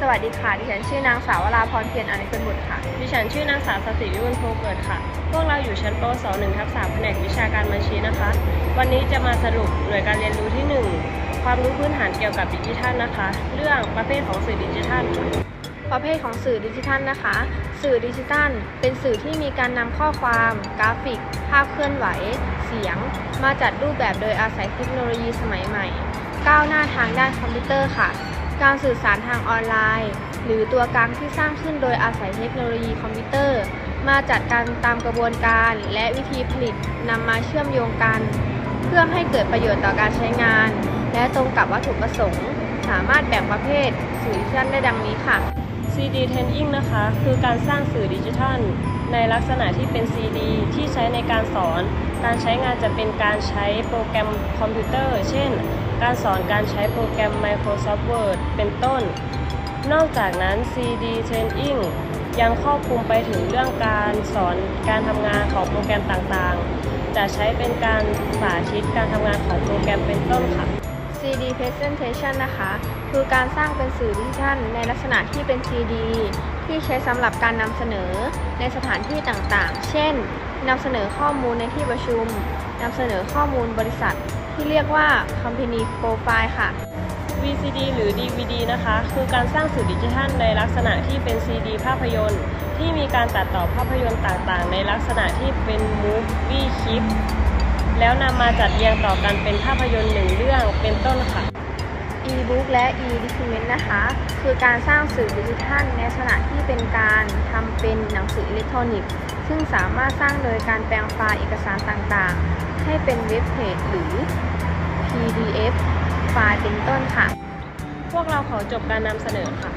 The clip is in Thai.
สวัสดีค่ะ ดิฉันชื่อนางสาววราพรเพียรอนิสบุตรค่ะ ดิฉันชื่อนางสาวสศิวิรุณโพเกิดค่ะ พวกเราอยู่ชั้นป .2 1 ทับ3แผนกวิชาการบัญชีนะคะ วันนี้จะมาสรุปหน่วยการเรียนรู้ที่ 1 ความรู้พื้นฐานเกี่ยวกับดิจิทัลนะคะ เรื่องประเภทของสื่อดิจิทัล ประเภทของสื่อดิจิทัลนะคะ สื่อดิจิทัล เป็นสื่อที่มีการนำข้อความ กราฟิก ภาพเคลื่อนไหว เสียง มาจัดรูปแบบโดยอาศัยเทคโนโลยีสมัยใหม่ ก้าวหน้าทางด้านคอมพิวเตอร์ค่ะ การสื่อสารทางออนไลน์ หรือตัวกลางที่สร้างขึ้นโดยอาศัยเทคโนโลยีคอมพิวเตอร์ มาจัดการตามกระบวนการและวิธีผลิตนำมาเชื่อมโยงกัน เพื่อให้เกิดประโยชน์ต่อการใช้งาน และตรงกับวัตถุประสงค์ สามารถแบ่งประเภทสื่อชั้นได้ดังนี้ค่ะ CD t e n i n g นะคะ คือการสร้างสื่อดิจิทัล ในลักษณะที่เป็น CD ที่ใช้ในการสอน การใช้งานจะเป็นการใช้โปรแกรมคอมพิวเตอร์ เช่น การสอนการใช้โปรแกรม Microsoft Word เป็นต้น นอกจากนั้น CD Training ยังครอบคลุมไปถึงเรื่องการสอนการทำงานของโปรแกรมต่างๆ จะใช้เป็นการสาธิตการทำงานของโปรแกรมเป็นต้นค่ะ CD Presentation นะคะ คือการสร้างเป็นสื่อดิจิทัลในลักษณะที่เป็น CD ที่ใช้สำหรับการนำเสนอในสถานที่ต่างๆ เช่นนำเสนอข้อมูลในที่ประชุมนำเสนอข้อมูลบริษัท ที่เรียกว่า Company Profile ค่ะ VCD หรือ DVD นะคะ คือการสร้างสื่อดิจิทัลในลักษณะที่เป็น CD ภาพยนตร์ ที่มีการตัดต่อภาพยนตร์ต่างๆ ในลักษณะที่เป็น Movie Clip แล้วนำมาจัดเรียงต่อกันเป็นภาพยนตร์หนึ่งเรื่อง เป็นต้นค่ะ e-book และ e-document นะคะ คือการสร้างสื่อดิจิทัลในลักษณะที่เป็นการทำเป็นหนังสืออิเล็กทรอนิกส์ ซึ่งสามารถสร้างโดยการแปลงไฟล์เอกสารต่างๆ ให้เป็นเว็บเพจหรือ PDF ไฟล์เป็นต้นค่ะ พวกเราขอจบการนำเสนอค่ะ